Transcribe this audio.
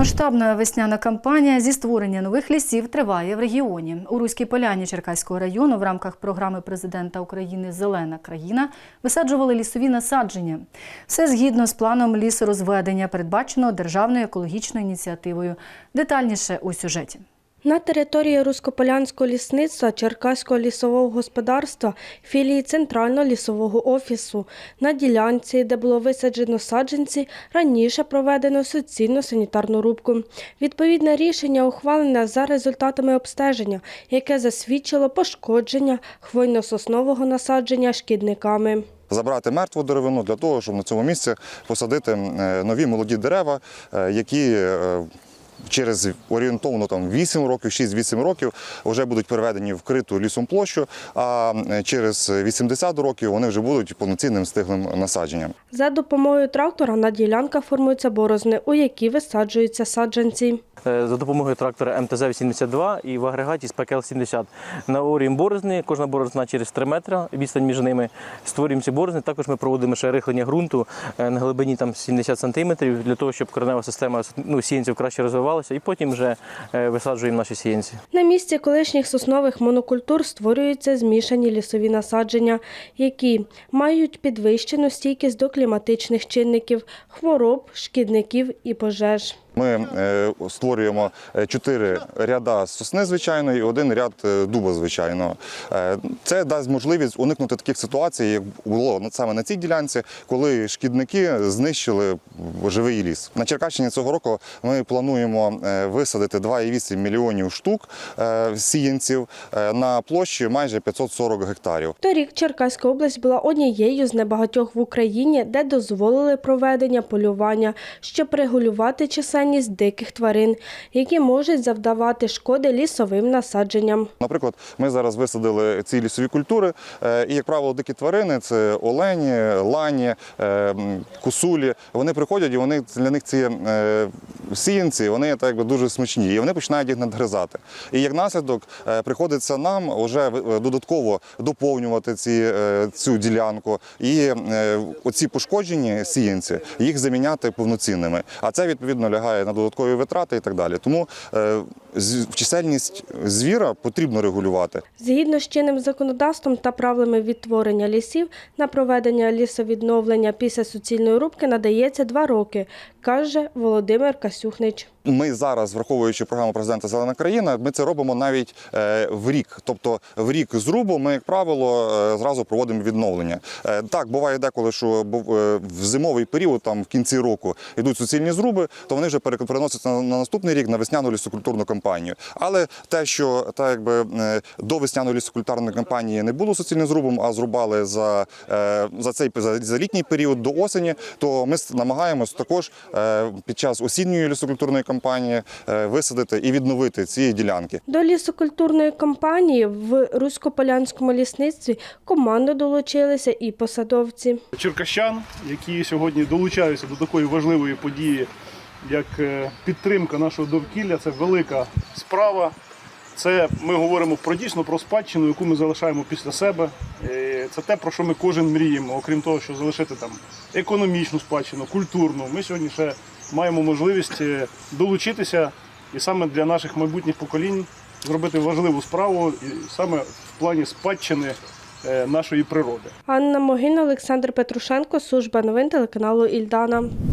Масштабна весняна кампанія зі створення нових лісів триває в регіоні. У Руській Поляні Черкаського району в рамках програми президента України Зелена країна висаджували лісові насадження. Все згідно з планом лісорозведення, передбаченого державною екологічною ініціативою. Детальніше у сюжеті. На території Руськополянського лісництва Черкаського лісового господарства філії Центрального лісового офісу на ділянці, де було висаджено саджанці, раніше проведено суцільну санітарну рубку. Відповідне рішення ухвалене за результатами обстеження, яке засвідчило пошкодження хвойно-соснового насадження шкідниками. Забрати мертву деревину для того, щоб на цьому місці посадити е, нові молоді дерева, е, які е, через орієнтовно там 8 років, 6-8 років вже будуть переведені в вкриту лісом площу, а через 80 років вони вже будуть повноцінним стиглим насадженням. За допомогою трактора на ділянках формуються борозни, у які висаджуються саджанці. Е, за допомогою трактора МТЗ-82 і в агрегаті з ПКЛ-70. Наорюємо борозни, кожна борозна через 3 метри, відстань між ними. Створюємо ці борозни. Також ми проводимо ще рихлення ґрунту е, на глибині там 70 сантиметрів для того, щоб коренева система ну, сіянців краще розвивалася, і потім вже е, висаджуємо наші сіянці. На місці колишніх соснових монокультур створюються змішані лісові насадження, які мають підвищену стійкість до кліматичних чинників, хвороб, шкідників і пожеж. Ми е, створюємо е, чотири ряда сосни звичайної і один ряд дуба звичайного. Це дасть можливість уникнути таких ситуацій, як було саме на цій ділянці, коли шкідники знищили живий ліс. На Черкащині цього року ми плануємо е, висадити 2,8 мільйонів штук е, сіянців е, на площі майже 540 гектарів. Торік Черкаська область була однією з небагатьох в Україні, де дозволили проведення полювання, щоб регулювати чисельність диких тварин, які можуть завдавати шкоди лісовим насадженням. Наприклад, ми зараз висадили ці лісові культури, і, як правило, дикі тварини це олені, лані, м, косулі. Вони приходять і вони для них ці сіянці, вони так якби дуже смачні, і вони починають їх надгризати. І як наслідок е, приходиться нам вже е, додатково доповнювати ці, е, цю ділянку і оці пошкоджені сіянці їх заміняти повноцінними. А це відповідно лягає на додаткові витрати і так далі. Тому чисельність звіра потрібно регулювати. Згідно з чинним законодавством та правилами відтворення лісів, на проведення лісовідновлення після суцільної рубки надається два роки, каже Володимир Касюхнич. Ми зараз, враховуючи програму президента Зелена країна, ми це робимо навіть е, в рік. Тобто в рік зрубу ми, як правило, е, зразу проводимо відновлення. Е, Так, буває деколи, що в зимовий період, там в кінці року, йдуть суцільні зруби, то вони вже пере- переносяться на, на наступний рік на весняну лісокультурну кампанію. Але те, що так якби до весняної лісокультурної кампанії не було суцільним зрубом, а зрубали за, за цей за, літній період до осені, то ми намагаємось також під час осінньої лісокультурної кампанії е, висадити і відновити ці ділянки. До лісокультурної кампанії в Руськополянському лісництві команду долучилися і посадовці. черкащан, які сьогодні долучаються до такої важливої події, як е, підтримка нашого довкілля. Це велика справа. Це ми говоримо про дійсно про спадщину, яку ми залишаємо після себе. Е, Це те, про що ми кожен мріємо, окрім того, що залишити там економічну спадщину, культурну. Ми сьогодні ще маємо можливість е, долучитися і саме для наших майбутніх поколінь зробити важливу справу, і саме в плані спадщини е, нашої природи. Анна Могина, Олександр Петрушенко, служба новин телеканалу Ільдана.